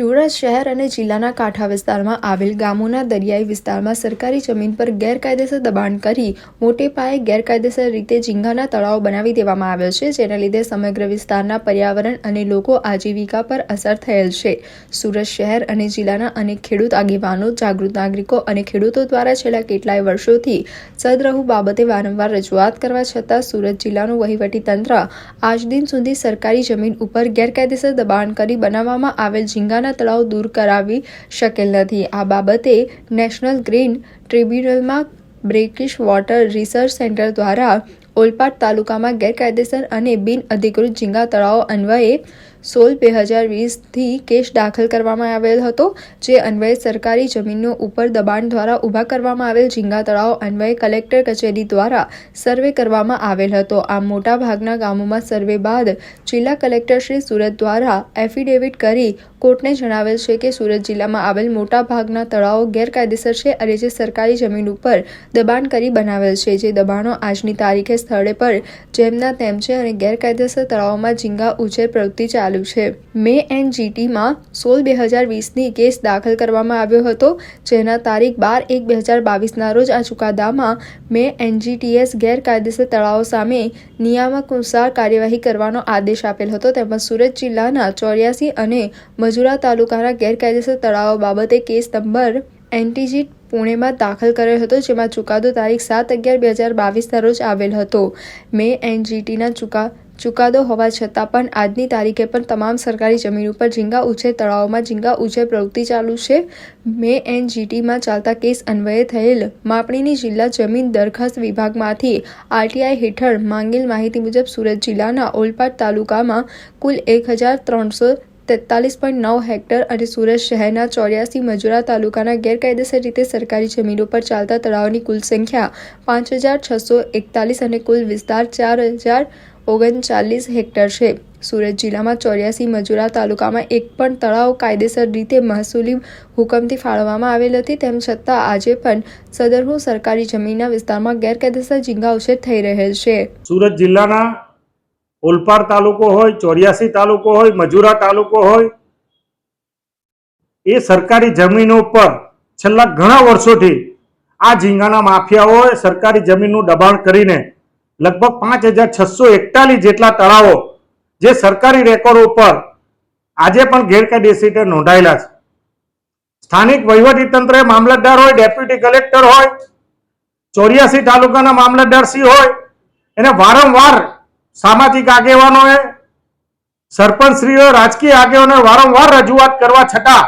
સુરત શહેર અને જિલ્લાના કાંઠા વિસ્તારમાં આવેલ ગામોના દરિયાઈ વિસ્તારમાં સરકારી જમીન પર ગેરકાયદેસર દબાણ કરી મોટે પાયે ગેરકાયદેસર રીતે ઝીંગાના તળાવ બનાવી દેવામાં આવ્યો છે, જેના લીધે સમગ્ર વિસ્તારના પર્યાવરણ અને લોકો આજીવિકા પર અસર થયેલ છે. સુરત શહેર અને જિલ્લાના અનેક ખેડૂત આગેવાનો, જાગૃત નાગરિકો અને ખેડૂતો દ્વારા છેલ્લા કેટલાય વર્ષોથી સદરહુ બાબતે વારંવાર રજૂઆત કરવા છતાં સુરત જિલ્લાનું વહીવટી તંત્ર આજ દિન સુધી સરકારી જમીન ઉપર ગેરકાયદેસર દબાણ કરી બનાવવામાં આવેલ ઝીંગાના તળાવ દૂર કરાવી શકેલ નથી. આ બાબતે નેશનલ ગ્રીન ટ્રિબ્યુનલમાં બ્રેકિશ વોટર રિસર્ચ સેન્ટર દ્વારા ઓલપાડ તાલુકામાં ગેરકાયદેસર અને બિન અધિકૃત ઝીંગા તળાવો અન્વયે સોળ બે હજાર વીસથી કેસ દાખલ કરવામાં આવેલ હતો, જે અન્વયે સરકારી જમીનો ઉપર દબાણ દ્વારા ઊભા કરવામાં આવેલ ઝીંગા તળાવ અન્વયે કલેક્ટર કચેરી દ્વારા સર્વે કરવામાં આવેલ હતો. આમ મોટા ભાગના ગામોમાં સર્વે બાદ જિલ્લા કલેક્ટર શ્રી સુરત દ્વારા એફિડેવિટ કરી કોર્ટને જણાવેલ છે કે સુરત જિલ્લામાં આવેલ મોટા ભાગના તળાવો ગેરકાયદેસર છે અને જે સરકારી જમીન ઉપર દબાણ કરી બનાવેલ છે. જે દબાણો આજની તારીખે સ્થળે પર જેમના તેમ છે અને ગેરકાયદેસર તળાવોમાં ઝીંગા ઉછેર પ્રવૃત્તિ ચાલુ છે. મે એનજીટીમાં સોળ બે હજાર વીસની કેસ દાખલ કરવામાં આવ્યો હતો, જેના તારીખ બાર એક બે હજાર બાવીસના રોજ આ ચુકાદામાં મે એનજીટીએસ ગેરકાયદેસર તળાવો સામે નિયામક અનુસાર કાર્યવાહી કરવાનો આદેશ આપેલ હતો. તેમજ સુરત જિલ્લાના ચોર્યાસી અને મજુરા તાલુકાના ગેરકાયદેસર તળાવો બાબતે કેસ નંબર એન્ટીજી પુણેમાં દાખલ કર્યો હતો, જેમાં ચુકાદો તારીખ સાત અગિયાર બે હજાર બાવીસના રોજ આવેલ હતો. મે એનજીટીના ચુકા ચુકાદો હોવા છતાં પણ આજની તારીખે પણ તમામ સરકારી જમીન ઉપર ઝીંગા ઉછેર તળાવોમાં ઝીંગા ઉછેર પ્રવૃત્તિ ચાલુ છે. મે એનજીટીમાં ચાલતા કેસ અન્વયે થયેલ માપણીની જિલ્લા જમીન દરખાસ્ત વિભાગમાંથી આરટીઆઈ હેઠળ માંગેલ માહિતી મુજબ સુરત જિલ્લાના ઓલપાડ તાલુકામાં કુલ એક હજાર ત્રણસો તેતાલીસ પોઈન્ટ નવ હેક્ટર અને સુરત શહેરના ચોર્યાસી મજુરા તાલુકાના ગેરકાયદેસર રીતે સરકારી જમીનો પર ચાલતા તળાવની કુલ સંખ્યા પાંચ હજાર છસો એકતાલીસ અને કુલ વિસ્તાર ચાર હજાર ઓગણચાલીસ હેક્ટર છે. સુરત જિલ્લામાં ચોર્યાસી મજુરા તાલુકામાં એક પણ તળાવ કાયદેસર રીતે મહેસૂલી હુકમથી ફાળવવામાં આવેલ હતી, તેમ છતાં આજે પણ સદરહુ સરકારી જમીનના વિસ્તારમાં ગેરકાયદેસર ઝીંગા ઉછેર થઈ રહેલ છે. સુરત જિલ્લાના ઓલપાડ તાલુકો હોય, ચોર્યાસી તાલુકો હોય, મજુરા તાલુકો હોય, એ સરકારી જમીનો પર છેલ્લા ઘણા વર્ષોથી આ ઝીંગાના માફિયાઓએ સરકારી જમીનનું દબાણ કરીને લગભગ પાંચ હજાર છસો એકતાલીસ જેટલા તળાવો જે સરકારી રેકોર્ડ ઉપર આજે પણ ગેરકાયદેસી રીતે નોંધાયેલા છે. સ્થાનિક વહીવટી તંત્રે મામલતદાર હોય, ડેપ્યુટી કલેક્ટર હોય, ચોર્યાસી તાલુકાના મામલતદાર સી હોય, એને વારંવાર સામાજિક આગેવાનોએ, સરપંચશ્રીઓ, રાજકીય આગેવાનોએ વારંવાર રજૂઆત કરવા છતાં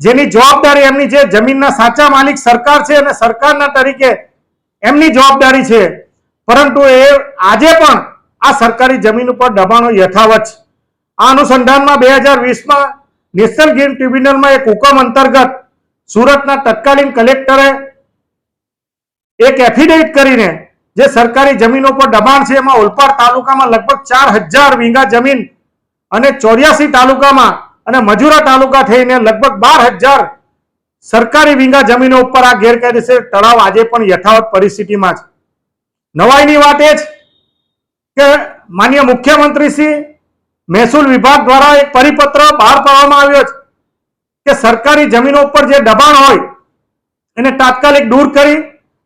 જેની જવાબદારી એમની છે, જમીનના સાચા માલિક સરકાર છે અને સરકારના તરીકે એમની જવાબદારી છે પરંતુ એ આજે પણ આ સરકારી જમીન ઉપર દબાણો યથાવત છે. આ અનુસંધાનમાં બે હજાર વીસમાં નેશનલ ગ્રીન ટ્રિબ્યુનલમાં એક હુકમ અંતર્ગત સુરતના તત્કાલીન કલેક્ટરે એક એફિડેવિટ કરીને જે સરકારી જમીનો પર દબાણ છે, એમાં ઓલપાડ તાલુકામાં લગભગ ચાર હજાર વીંગા જમીન અને ચોર્યાસી તાલુકામાં અને મજુરા તાલુકા થઈને લગભગ બાર હજાર સરકારી વીંગા જમીનો ઉપર આ ગેરકાયદેસર તળાવ આજે પણ યથાવત પરિસ્થિતિમાં છે. નવાઈની વાત એ જ કે માન્ય મુખ્યમંત્રી શ્રી મહેસૂલ વિભાગ દ્વારા એક પરિપત્ર બહાર પાડવામાં આવ્યો છે કે સરકારી જમીનો ઉપર જે દબાણ હોય, એને તાત્કાલિક દૂર કરી,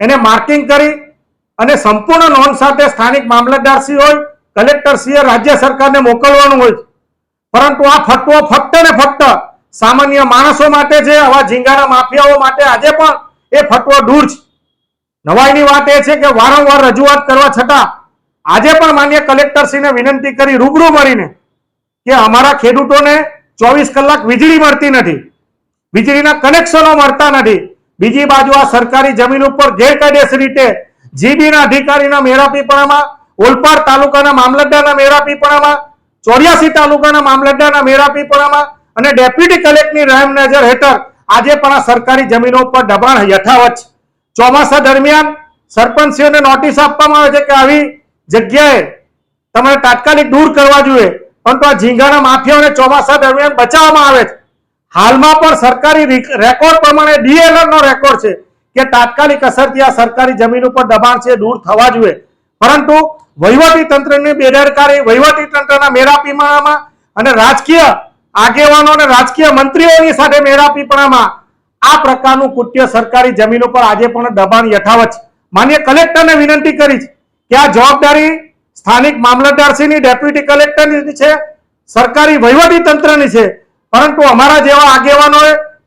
એને માર્કિંગ કરી અને સંપૂર્ણ નોંધ સાથે સ્થાનિક મામલતદારશ્રી હોય કલેક્ટરશ્રીએ રાજ્ય સરકારને મોકલવાનું હોય છે. પરંતુ આ ફટવો ફક્ત ને ફક્ત સામાન્ય માણસો માટે છે, આવા ઝીંગાના માફિયાઓ માટે આજે પણ એ ફટવો દૂર છે નવાઈની વાત એ છે કે વારંવાર રજૂઆત કરવા છતાં આજે પણ માન્ય કલેક્ટરશ્રીને વિનંતી કરી રૂબરૂ મળીને કે અમારા ખેડૂતોને ચોવીસ કલાક વીજળી મળતી નથી, વીજળીના કનેક્શનો મળતા નથી. બીજી બાજુ આ સરકારી જમીન ઉપર ગેરકાયદેસર રીતે જીબીના અધિકારીના મેરાપીપણામાં ઓલપાડ તાલુકાના મામલતદારના મેરાપીપણામાં ચોર્યાસી તાલુકાના મામલતદારના મેરાપીપણામાં અને ડેપ્યુટી કલેક્ટરની રહેમ નજર હેઠળ આજે પણ આ સરકારી જમીનો ઉપર દબાણ યથાવત છે. ચોમાસા દરમિયાન સરપંચીઓને નોટિસ આપવામાં આવે છે કે આવી જગ્યાએ તમારે તાત્કાલિક દૂર કરવા જોઈએ. પરંતુ આ ઝીંગાના માફિયાઓને ચોમાસા દરમિયાન બચાવવામાં આવે છે. હાલમાં પણ સરકારી રિક- રેકોર્ડ પ્રમાણે ડીએલઆર નો રેકોર્ડ છે કે તાત્કાલિક અસરથી આ સરકારી જમીન ઉપર દબાણ છે દૂર થવા જોઈએ. પરંતુ વહીવટી તંત્રની બેદરકારી, વહીવટી તંત્રના મેરાપીમામાં અને રાજકીય આગેવાનો અને રાજકીય મંત્રીઓની સાથે મેળાપીપણામાં આ પ્રકારનું કૃત્ય સરકારી જમીનો પર આજે પણ દબાણ યથાવત છે. માન્ય કલેક્ટરને વિનંતી કરી છે કે આ જવાબદારી સ્થાનિક મામલતદારશ્રીની, ડેપ્યુટી કલેક્ટરની છે, સરકારી વહીવટી તંત્રની છે. પરંતુ અમારા જેવા આગેવાનોએ